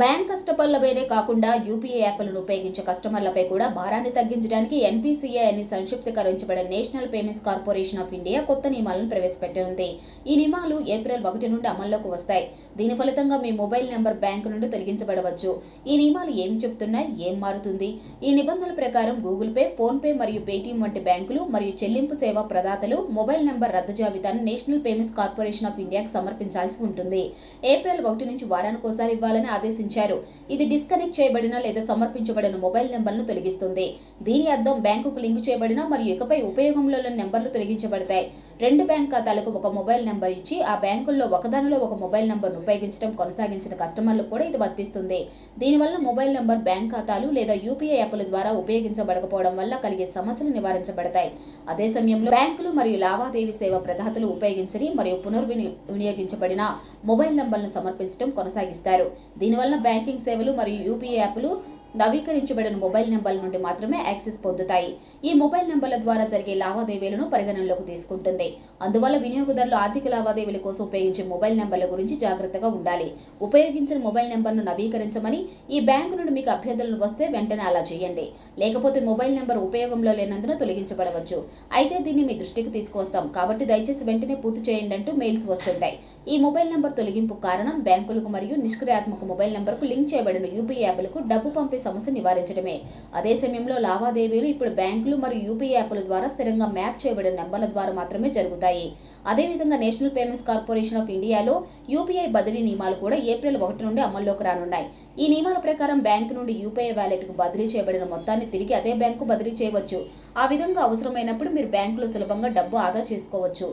Bank కస్టమర్లపైనే కాకుండా UPI యాప్లను ఉపయోగించే కస్టమర్లపై కూడా భారాన్ని తగ్గించడానికి ఎన్పీసీఐ అని సంక్షిప్తీకరించబడిన national payments corporation of India కొత్త నియమాలను ప్రవేశపెట్టనుంది. ఈ నియమాలు ఏప్రిల్ ఒకటి నుండి అమల్లోకి వస్తాయి. దీని ఫలితంగా మీ మొబైల్ నెంబర్ బ్యాంకు నుండి తొలగించబడవచ్చు. ఈ నియమాలు ఏం చెప్తున్నాయి? ఏం మారుతుంది? ఈ నిబంధనల ప్రకారం గూగుల్ పే ఫోన్పే మరియు పేటీఎం వంటి బ్యాంకులు మరియు చెల్లింపు సేవా ప్రదాతలు మొబైల్ నెంబర్ రద్దు జాబితాను నేషనల్ పేమెంట్స్ కార్పొరేషన్ ఆఫ్ ఇండియాకు సమర్పించాల్సి ఉంటుంది. ఏప్రిల్ ఒకటి నుంచి వారానికోసారి ఇవ్వాలని ఆదేశించారు. ఇది డిస్కనెక్ట్ చేయబడిన లేదా సమర్పించబడిన మొబైల్ నెంబర్ను తొలగిస్తుంది. దీని అర్థం బ్యాంకుకు లింక్ చేయబడిన మరియు ఇకపై ఉపయోగంలో లేని నెంబర్లు తొలగించబడతాయి. రెండు బ్యాంక్ ఖాతాలకు ఒక మొబైల్ నెంబర్ ఇచ్చి ఆ బ్యాంకుల్లో ఒకదానిలో ఒక మొబైల్ నెంబర్ను ఉపయోగించడం కొనసాగించిన కస్టమర్లకు కూడా ఇది వర్తిస్తుంది. దీనివల్ల మొబైల్ నెంబర్ బ్యాంక్ ఖాతాలు లేదా యూపీఐ యాప్ల ద్వారా ఉపయోగించబడకపోవడం వల్ల కలిగే సమస్యలు నివారించబడతాయి. అదే సమయంలో బ్యాంకులు మరియు లావాదేవీ సేవ ప్రదాతలు ఉపయోగించని మరియు పునర్విని వినియోగించబడిన మొబైల్ నంబర్లను సమర్పించడం కొనసాగిస్తారు. దీనివల్ల బ్యాంకింగ్ సేవలు మరియు యూపీఐ యాప్లు నవీకరించబడిన మొబైల్ నెంబర్ల నుండి మాత్రమే యాక్సెస్ పొందుతాయి. ఈ మొబైల్ నెంబర్ల ద్వారా జరిగే లావాదేవీలను పరిగణనలోకి తీసుకుంటుంది. అందువల్ల వినియోగదారులు ఆర్థిక లావాదేవీల కోసం ఉపయోగించే మొబైల్ నెంబర్ల గురించి జాగ్రత్తగా ఉండాలి. ఉపయోగించిన మొబైల్ నెంబర్ను నవీకరించమని ఈ బ్యాంకు నుండి మీకు అభ్యర్థులను వస్తే వెంటనే అలా చేయండి. లేకపోతే మొబైల్ నెంబర్ ఉపయోగంలో లేనందున తొలగించబడవచ్చు. అయితే దీన్ని మీ దృష్టికి తీసుకువస్తాం. కాబట్టి దయచేసి వెంటనే పూర్తి చేయండి అంటూ మెయిల్స్ వస్తుంటాయి. ఈ మొబైల్ నెంబర్ తొలగింపు కారణం బ్యాంకులకు మరియు నిష్క్రియాత్మక మొబైల్ నెంబర్కు లింక్ చేయబడిన యూపీఐ యాప్లకు డబ్బు పంపే సమస్య నివారించడమే. అదే సమయంలో లావాదేవీలు ఇప్పుడు బ్యాంకులు మరియు యూపీఐ యాప్ల ద్వారా స్థిరంగా మ్యాప్ చేయబడిన నెంబర్ల ద్వారా మాత్రమే జరుగుతాయి. అదేవిధంగా నేషనల్ పేమెంట్స్ కార్పొరేషన్ ఆఫ్ ఇండియాలో యూపీఐ బదిలీ నియమాలు కూడా ఏప్రిల్ ఒకటి నుండి అమల్లోకి రానున్నాయి. ఈ నియమాల ప్రకారం బ్యాంకు నుండి యూపీఐ వ్యాలెట్కు బదిలీ చేయబడిన మొత్తాన్ని తిరిగి అదే బ్యాంకు బదిలీ చేయవచ్చు. ఆ విధంగా అవసరమైనప్పుడు మీరు బ్యాంకులో సులభంగా డబ్బు ఆదా చేసుకోవచ్చు.